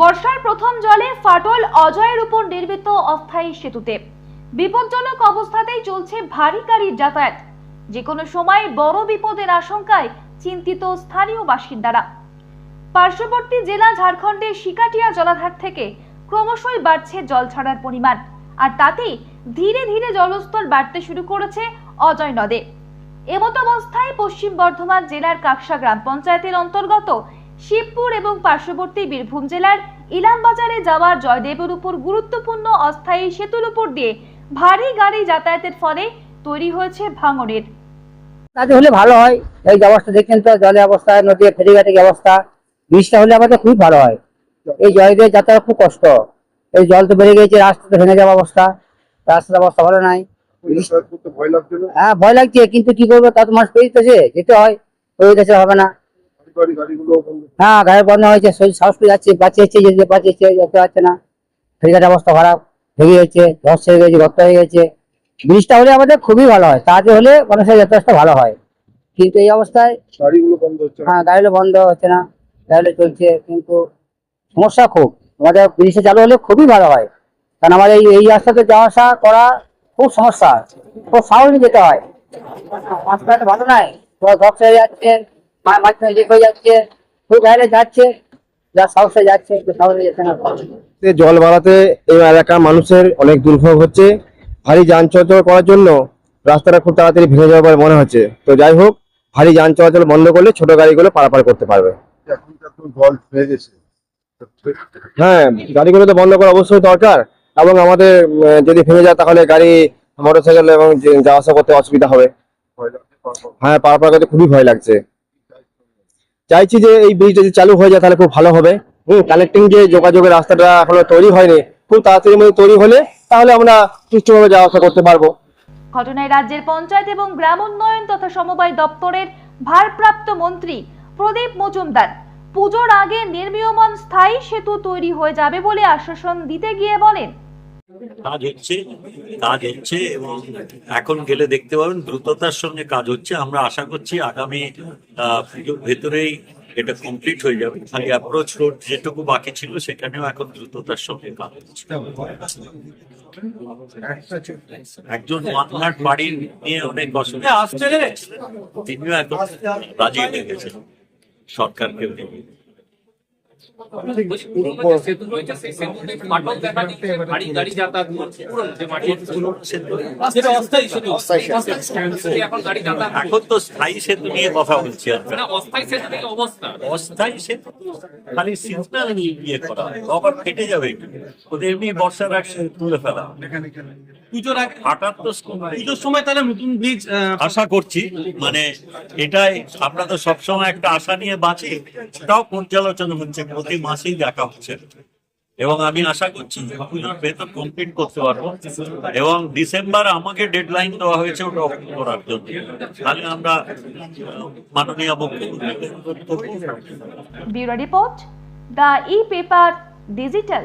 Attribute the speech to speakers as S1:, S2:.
S1: বর্ষার প্রথম জলে ফাটল অজয়ের উপর নির্মিত অস্থায়ী সেতুতে। বিপজ্জনক অবস্থাতেই চলছে ভারী গাড়ির যাতায়াত। যে কোনো সময় বড় বিপদের আশঙ্কায় চিন্তিত স্থানীয় বাসিন্দারা। পার্শ্ববর্তী জেলা ঝাড়খণ্ডের শিকাটিয়া জলাধার থেকে ক্রমশই বাড়ছে জল ছাড়ার পরিমাণ, আর তাতেই ধীরে ধীরে জলস্তর বাড়তে শুরু করেছে অজয় নদে। এমত অবস্থায় পশ্চিম বর্ধমান জেলার কাকসা গ্রাম পঞ্চায়েতের অন্তর্গত শিবপুর এবং পার্শ্ববর্তী বীরভূম জেলার ইলামবাজারে যাওয়ার জয়দেবের উপর গুরুত্বপূর্ণ অস্থায়ী সেতুর উপর দিয়ে ভারী গাড়ি যাতায়াতের ফলে তৈরি হয়েছে ভাঙনের।
S2: কাজে হলে ভালো হয়। এই অবস্থা দেখছেন তো জলের অবস্থা নদী ফেরিঘাটের অবস্থা বৃষ্টিটা হলে আমাদের খুবই ভালো হয়। এই জল দিয়ে যাতায়াত খুব কষ্ট। এই জল তো বেড়ে গেছে রাস্তাতে ভেঙে যাওয়া অবস্থা। রাস্তার অবস্থা ভালো নাই।
S3: ভয়
S2: হ্যাঁ ভয় লাগছে কিন্তু কি করব? তা তো মাস পেয়েছে যেতে হয়। ওই দেশে হবে না। হ্যাঁ গাড়ি বন্ধ হয়েছে শরীর সাহস পেয়ে যাচ্ছে বাঁচিয়েছে যেতে বাঁচিয়েছে যেতে পারছে না। ফেরিঘাটের অবস্থা খারাপ ভেঙে গেছে ধস হয়ে গেছে গর্ত হয়ে গেছে। বৃষ্টিটা হলে আমাদের খুবই ভালো হয় তাড়াতাড়ি হলে মানুষের যথেষ্ট ভালো হয়। কিন্তু এই অবস্থায়
S3: গাড়িগুলো বন্ধ হচ্ছে
S2: হ্যাঁ গাড়িগুলো বন্ধ হচ্ছে না গাড়িগুলো চলছে কিন্তু সমস্যা খুব। আমাদের ব্রিজে চালু হলে খুবই ভালো হয়। কারণ আমাদের এই এই রাস্তাতে যাওয়া আসা করা খুব সমস্যা। খুব সাহস নিয়ে যেতে হয়। রাস্তাটা ভালো নাই পুরো ধস হয়ে যাচ্ছে। মাঝখানে লিক হয়ে যাচ্ছে খুব বাইরে যাচ্ছে যা সাহসে যাচ্ছে একটু সাহসে যাচ্ছে না
S4: জল বাড়াতে এই এলাকার মানুষের অনেক দুর্ভোগ হচ্ছে। ভারী যান চলাচল করার জন্য রাস্তাটা খুব তাড়াতাড়ি ভেঙে যাবে বলে মনে হচ্ছে। তো যাই হোক ভারী যান চলাচল বন্ধ করলে ছোট গাড়িগুলো পারাপার করতে পারবে।
S3: হয়ে
S4: হ্যাঁ গাড়িগুলো তো বন্ধ করা অবশ্যই দরকার এবং আমাদের যদি ভেঙে যায় তাহলে গাড়ি মোটরসাইকেল এবং যাওয়া আসা করতে অসুবিধা হবে। হ্যাঁ পারাপার করতে খুবই ভয় লাগছে। চাইছি যে এই ব্রিজটা যদি চালু হয়ে যায় তাহলে খুব ভালো হবে। হুম কানেক্টিং যে যোগাযোগের রাস্তাটা এখনও তৈরি হয়নি, খুব তাড়াতাড়ির মধ্যে তৈরি হলে তাহলে আমরা সুষ্ঠুভাবে যাওয়া আসা করতে পারব।
S1: ঘটনায় রাজ্যের পঞ্চায়েত এবং গ্রাম উন্নয়ন তথা সমবায় দপ্তরের ভারপ্রাপ্ত মন্ত্রী প্রদীপ মজুমদার, পুজোর আগে নির্মীয়মান স্থায়ী সেতু তৈরি হয়ে যাবে বলে আশ্বাসন দিতে গিয়ে বলেন
S5: কাজ হচ্ছে কাজ হচ্ছে এবং এখন গেলে দেখতে পাবেন দ্রুততার সঙ্গে কাজ হচ্ছে। আমরা আশা করছি আগামী পুজোর ভেতরেই এটা কমপ্লিট হয়ে যাবে। খালি অ্যাপ্রোচ রোড যেটুকু বাকি ছিল সেখানেও এখন দ্রুততার সঙ্গে কাজ হচ্ছে। একজন মাতলাট বাড়ি নিয়ে অনেক অসুবিধা আসছে তিনিও এখন রাজি হয়ে গেছেন। সরকারকে ফেটে যাবে ওদের এমনি বর্ষার তুলে ফেলা
S6: পুজোর আগে
S5: তো
S6: পুজোর সময় তাহলে নতুন ব্রিজ
S5: আশা করছি মানে এটাই, আমরা তো সবসময় একটা আশা নিয়ে বাঁচি, সেটাও পর্যালোচনা হচ্ছে। প্রতি মাসেই দেখা হচ্ছে। এবং আমি আশা করছি পুজোর বেতন কমপ্লিট করতে পারব। এবং ডিসেম্বর আমাকে ডেডলাইন দেওয়া হয়েছে ওটা করার জন্য। তাহলে আমরা মাননীয়
S1: bureau report, the e paper digital.